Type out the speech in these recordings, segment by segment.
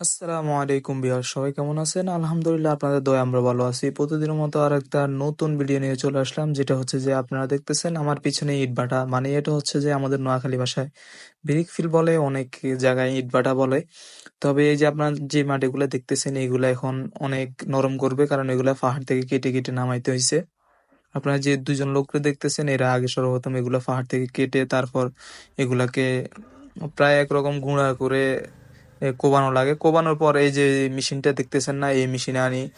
আসসালামু আলাইকুম বিহার, সবাই কেমন আছেন? আলহামদুলিল্লাহ আপনাদের দয়া আমরা ভালো আছি। প্রতিদিনের মতো আর একটা নতুন ভিডিও নিয়ে চলে আসলাম, যেটা হচ্ছে যে আপনারা দেখতেছেন আমার পিছনে ইটভাটা মানে এটা হচ্ছে যে আমাদের নোয়াখালী ভাষায় ব্রিক ফিল বলে, অনেক জায়গায় ইটভাটা বলে। তবে এই যে আপনার যে মাটিগুলো দেখতেছেন, এগুলা এখন অনেক নরম করবে, কারণ এগুলো পাহাড় থেকে কেটে কেটে নামাইতে হয়েছে আপনারা যে দুজন লোককে দেখতেছেন, এরা আগে সর্বপ্রথম এগুলো পাহাড় থেকে কেটে তারপর এগুলাকে প্রায় একরকম গুঁড়া করে কোবানো লাগে। কোবানোর পর এই যে মেশিনটা দেখতেছেন না, এই মেশিনে আনি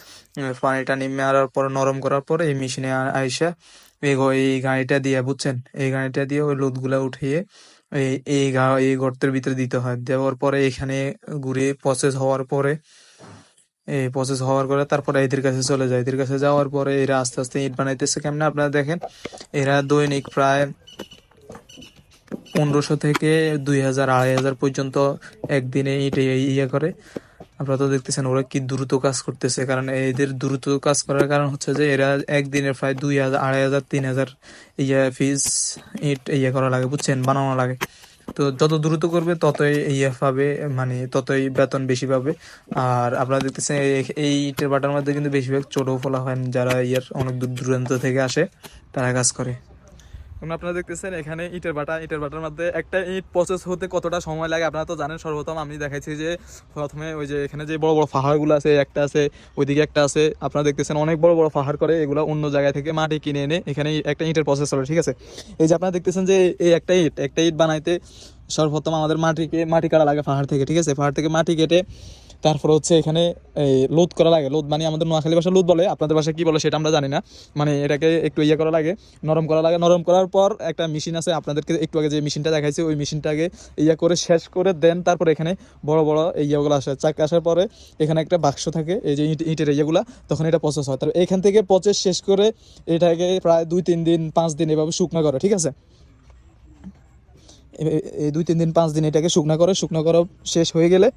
পানি টানি মারার পর, নরম করার পর এই মেশিনে আইসা এই এই গাড়িটা দিয়ে, বুঝছেন? এই গাড়িটা দিয়ে ওই লোদগুলা উঠিয়ে এই এই গা- এই গর্তের ভিতরে দিতে হয়। দেওয়ার পরে এখানে ঘুরে প্রসেস হওয়ার পরে এই প্রসেস হওয়ার পরে তারপরে এদের কাছে চলে যায়। এদের কাছে যাওয়ার পরে এরা আস্তে আস্তে ইট বানাইতেছে। কেমনে আপনারা দেখেন, এরা দৈনিক প্রায় পনেরোশো থেকে দুই হাজার, আড়াই হাজার পর্যন্ত একদিনে ইট ইয়ে করে। আপনারা তো দেখতেছেন, ওরা কি দ্রুত কাজ করতেছে। কারণ এদের দ্রুত কাজ করার কারণ হচ্ছে যে, এরা একদিনে প্রায় দুই হাজার, আড়াই হাজার, তিন হাজার ইয়ে ফিস ইট ইয়ে করা লাগে, বুঝছেন? বানানো লাগে। তো যত দ্রুত করবে, ততই ইয়ে পাবে মানে ততই বেতন বেশি পাবে। আর আপনারা দেখতেছেন, এই- ইটের বাটার মধ্যে কিন্তু বেশিরভাগ ছোট ফলা হয়। যারা ইয়ার অনেক দূর দূরান্ত থেকে আসে, তারা কাজ করে। আপনারা দেখতেছেন এখানে ইটের বাটা। ইটের বাটার মধ্যে একটা ইট প্রসেস হতে কতটা সময় লাগে আপনারা তো জানেন, সর্বপ্রথম আমি দেখাইছি যে প্রথমে ওই যে এখানে যে বড় বড় পাহাড়গুলো আছে, একটা আছে, ওইদিকে একটা আছে। আপনারা দেখতেছেন অনেক বড় বড় পাহাড় করে এগুলো অন্য জায়গা থেকে মাটি কিনে এনে এখানে একটা ইটের প্রসেস হবে ঠিক আছে? এই যে আপনারা দেখতেছেন যে এই একটা ইট একটা ইট বানাইতে সর্বপ্রথম আমাদের মাটিকে, মাটি কাটা লাগে পাহাড় থেকে, ঠিক আছে? পাহাড় থেকে মাটি কেটে তারপর হচ্ছে এখানে লোদ করা লাগে। লোদ মানে আমাদের নোয়াখালী ভাষা লোদ বলে, আপনাদের ভাষায় কি বলে সেটা আমরা জানি না। মানে এটাকে একটু ইয়ে করা লাগে, নরম করা লাগে। নরম করার পর একটা মেশিন আছে, আপনাদেরকে একটু আগে যে মেশিনটা দেখাইছি, ওই মেশিনটাকে ইয়ে করে শেষ করে দেন তারপর এখানে বড় বড় এই ইয়েগুলো আসে। চাক আসার পরে এখানে একটা বাক্স থাকে, এই যে ইট ইটের ইয়েগুলো, তখন এটা প্রসেস হয়। তারপর এখান থেকে প্রসেস শেষ করে এটাকে প্রায় দুই, তিন দিন, পাঁচ দিন এভাবে শুকনো করে, ঠিক আছে? এই দুই, তিন দিন, পাঁচ দিন এটাকে শুকনো করে, শুকনো করা শেষ হয়ে গেলে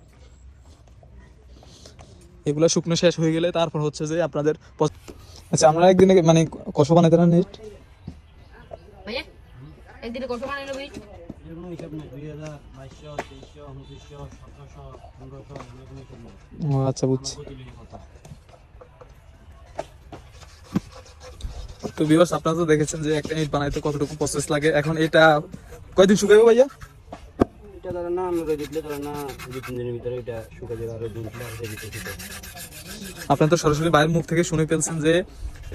এগুলো শুকনো শেষ হয়ে গেলে তারপর হচ্ছে যে আপনাদের আচ্ছা আমরা একদিনে মানে কষো বানাইতে না নেট? একদিনে বানাইলো ও আচ্ছা বুঝছি। তো ভিউয়ার্স আপনারা তো দেখেছেন যে একটা ইট বানাইতে কতটুকু প্রসেস লাগে। এখন এটা কয়দিন শুকাইবো ভাইয়া? এটা না আমরা না, দুই তিন দিনের ভিতরে এটা শুকা যাবে আরও আপনারা তো সরাসরি বাইরের মুখ থেকে শুনে ফেলছেন যে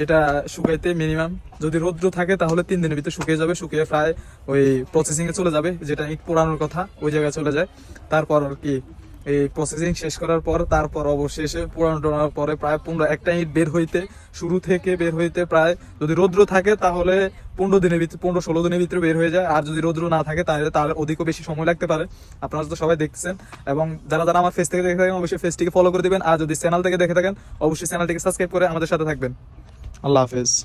এটা শুকাইতে মিনিমাম যদি রৌদ্র থাকে তাহলে তিন দিনের ভিতরে শুকিয়ে যাবে, শুকিয়ে প্রায় ওই প্রসেসিং এ চলে যাবে, যেটা ইট পোড়ানোর কথা, ওই জায়গায় চলে যায়। তারপর আর কি, এই প্রসেসিং শেষ করার পর, তারপর অবশেষে পোড়ানো টোড়ানোর পরে প্রায় পনেরো একটা ইট বের হইতে শুরু থেকে বের হইতে প্রায় যদি রৌদ্র থাকে তাহলে পনেরো দিনের ভিতরে পনেরো ষোলো দিনের ভিতরে বের হয়ে যায়। আর যদি রৌদ্র না থাকে তাহলে তার অধিকও বেশি সময় লাগতে পারে। আপনারা তো সবাই দেখছেন। এবং যারা যারা আমার ফেস থেকে দেখে থাকেন, অবশ্যই ফেসটিকে ফলো করে দিবেন। আর যদি চ্যানেল থেকে দেখে থাকেন, অবশ্যই চ্যানেলটিকে সাবস্ক্রাইব করে আমাদের সাথে থাকবেন। আল্লাহ হাফেজ।